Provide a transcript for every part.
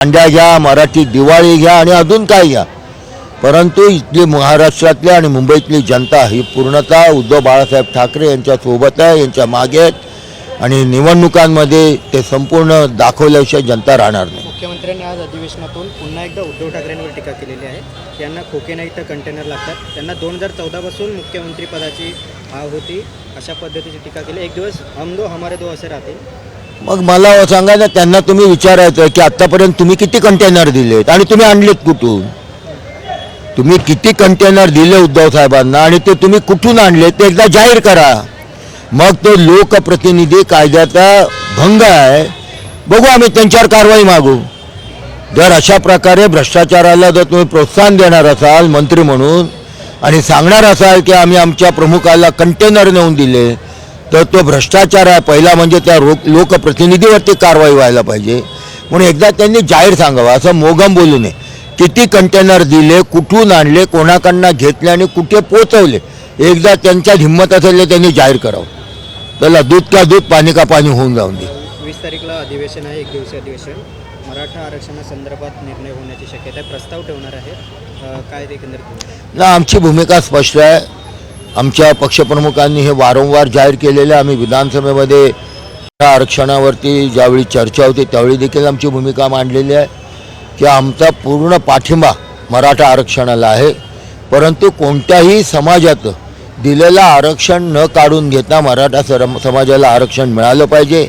दांड्या घ्या मराठी दिवाळी घ्या आणि अजून काय घ्या. परंतु इथली महाराष्ट्रातली आणि मुंबईतली जनता ही पूर्णतः उद्धव बाळासाहेब ठाकरे यांच्यासोबत आहे यांच्या मागे आहेत. आणि निवडणुकांमध्ये ते संपूर्ण दाखवल्याशिवाय जनता राहणार नाही. मुख्यमंत्र्यांनी आज अधिवेशनातून पुन्हा एकदा उद्धव ठाकरेंवर टीका केलेली आहे. यांना खोके नाही तर कंटेनर लागतात. त्यांना दोन हजार चौदापासून मुख्यमंत्रीपदाची हाव होती अशा पद्धतीची टीका केली. एक दिवस हम दो हमारे दो असे राहतील. मग मला सांगा ना त्यांना तुम्ही विचारायचं की आत्तापर्यंत तुम्ही किती कंटेनर दिलेत आणि तुम्ही आणलेत कुठून? तुम्ही किती कंटेनर दिले उद्धव साहेबांना आणि ते तुम्ही कुठून आणले? ते एकदा जाहीर करा. मग ते लोकप्रतिनिधी कायद्याचा भंग आहे. बघू आम्ही त्यांच्यावर कारवाई मागू. जर अशा प्रकारे भ्रष्टाचाराला जर तुम्ही प्रोत्साहन देणार असाल मंत्री म्हणून आणि सांगणार असाल की आम्ही आमच्या प्रमुखाला कंटेनर नेऊन दिले तर तो भ्रष्टाचार आहे. पहिला म्हणजे त्या रो लोकप्रतिनिधीवरती कारवाई व्हायला पाहिजे. म्हणून एकदा त्यांनी जाहीर सांगावं. असं मोगम बोलू नये. किती कंटेनर दिले कुठून आणले कोणाकडनं घेतले आणि कुठे पोचवले एकदा त्यांच्यात हिंमत असेल तर त्यांनी जाहीर करावं. त्याला दूध का दूध पाणी का पाणी होऊन जाऊन दे. वीस तारीखला अधिवेशन आहे एक दिवसीय अधिवेशन. मराठा आरक्षणासंदर्भात निर्णय होण्याची शक्यता प्रस्ताव ठेवणार आहे. काय ना आमची भूमिका स्पष्ट आहे. आमच्या पक्षप्रमुखांनी हे वारंवार जाहीर केलेलं आहे. आम्ही विधानसभेमध्ये आरक्षणावरती ज्यावेळी चर्चा होती त्यावेळी देखील आमची भूमिका मांडलेली आहे की आमचा पूर्ण पाठिंबा मराठा आरक्षणाला आहे. परंतु कोणत्याही समाजात दिलेलं आरक्षण न काढून घेता मराठा सरम समाजाला आरक्षण मिळालं पाहिजे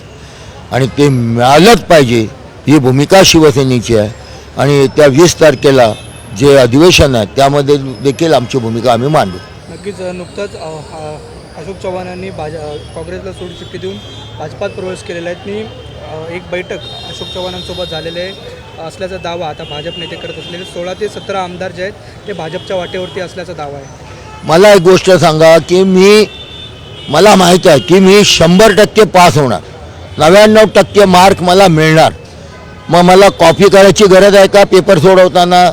आणि ते मिळालंच पाहिजे ही भूमिका शिवसेनेची आहे. आणि त्या वीस तारखेला जे अधिवेशन आहे त्यामध्ये देखील आमची भूमिका आम्ही मांडू. नक्कीच नुकतंच हा- अशोक चव्हाण यांनी भाज काँग्रेसला काँग्रेसला सोडचिठ्ठी देऊन भाजपात प्रवेश केलेला आहे. मी एक बैठक अशोक चव्हाणांसोबत झालेले आहे असल्याचा दावा आता भाजप नेते करत असलेले. सोळा ते सतरा आमदार जे आहेत ते भाजपच्या वाटेवरती असल्याचा दावा आहे. मला एक गोष्ट सांगा की मी मला माहीत आहे की मी शंभर टक्के पास होणार. नव्याण्णव टक्के मार्क मला मिळणार. मग मला कॉपी करायची गरज आहे का पेपर सोडवताना?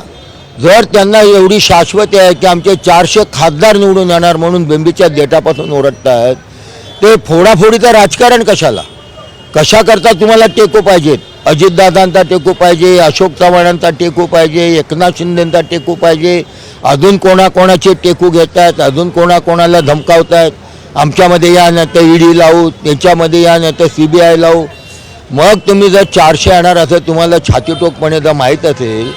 जर त्यांना एवढी शाश्वती आहे की आमचे चारशे खासदार निवडून येणार म्हणून बेंबीच्या देटापासून ओरडत आहेत ते फोडाफोडीचं राजकारण कशाला? कशाकरता तुम्हाला टेको पाहिजेत अजितदादांचा टेको पाहिजे अशोक चव्हाणांचा टेको पाहिजे एकनाथ शिंदेंचा टेको पाहिजे अजून कोणाकोणाचे टेकू घेत आहेत अजून कोणाकोणाला धमकावत आहेत आमच्यामध्ये या नाही तर ईडी लावू त्याच्यामध्ये या नाही तर सी बी आय लावू. मग तुम्ही जर चारशे येणार असं तुम्हाला छातीटोकपणे जर माहीत असेल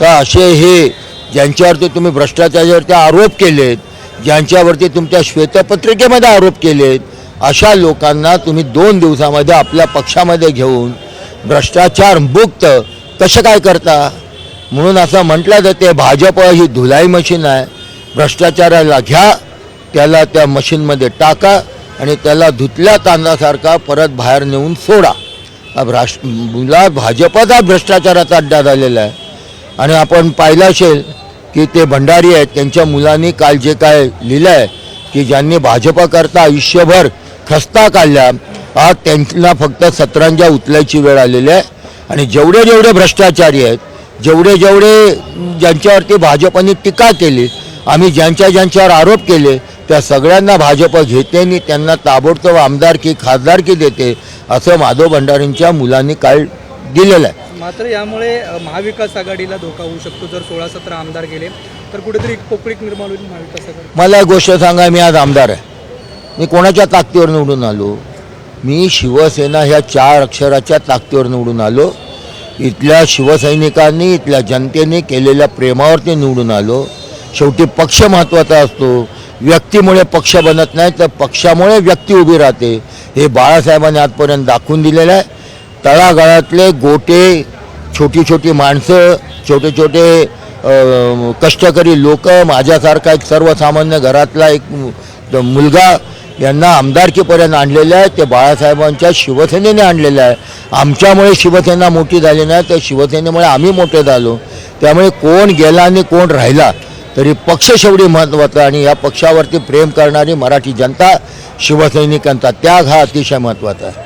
तर असे हे ज्यांच्यावरती तुम्ही भ्रष्टाचारावरती आरोप केलेत ज्यांच्यावरती तुमच्या श्वेतपत्रिकेमध्ये आरोप केलेत अशा लोकांना तुम्ही दोन दिवसामध्ये आपल्या पक्षामध्ये घेऊन भ्रष्टाचार मुक्त कसं काय करता? म्हणून असं म्हटलं जाते भाजप ही धुलाई मशीन आहे. भ्रष्टाचाराला घ्या त्याला त्या मशीनमध्ये टाका आणि त्याला धुतल्या तांदासारखा परत बाहेर नेऊन सोडा. हा मुला भाजपचा भ्रष्टाचाराचा अड्डा झालेला आहे. आणि आपण पाहिलं असेल की ते भंडारी आहेत त्यांच्या मुलांनी काल जे काय लिहिलं आहे की ज्यांनी भाजपकरता आयुष्यभर खस्ता काढल्या आज त्यांना फक्त सतरंजा उचलायची वेळ आलेली आहे. आणि जेवढे जेवढे भ्रष्टाचारी आहेत जेवढे जेवढे ज्यांच्यावरती भाजपने टीका केली आम्ही ज्यांच्या ज्यांच्यावर आरोप केले त्या सगळ्यांना भाजप घेते आणि त्यांना ताबडतोब आमदारकी खासदारकी देते असं माधव भंडारींच्या मुलांनी काल दिलेलं आहे. मात्र यामुळे महाविकास आघाडीला धोका होऊ शकतो. जर सोळा सतरा आमदार गेले तर कुठेतरी पोकळीक निर्माण होईल महाविकास आघाडी. मला एक गोष्ट सांगा मी आज आमदार आहे. मी कोणाच्या ताकदीवर निवडून आलो? मी शिवसेना ह्या चार अक्षराच्या ताकदीवर निवडून आलो. इथल्या शिवसैनिकांनी इथल्या जनतेने केलेल्या प्रेमावरती निवडून आलो. शेवटी पक्ष महत्त्वाचा असतो. व्यक्तीमुळे पक्ष बनत नाही तर पक्षामुळे व्यक्ती उभी राहते. हे बाळासाहेबांनी आजपर्यंत दाखवून दिलेलं आहे. तळागाळातले गोटे छोटी छोटी माणसं छोटे छोटे कष्टकरी लोक माझ्यासारखा एक सर्वसामान्य घरातला एक मुलगा यांना आमदारकीपर्यंत आणलेलं आहे. ते बाळासाहेबांच्या शिवसेनेने आणलेलं आहे. आमच्यामुळे शिवसेना मोठी झाली नाही तर शिवसेनेमुळे आम्ही मोठे झालो. त्यामुळे कोण गेला आणि कोण राहिला तरी पक्ष शेवटी महत्त्वाचा आणि या पक्षावरती प्रेम करणारी मराठी जनता शिवसैनिकांचा त्याग हा अतिशय महत्त्वाचा आहे.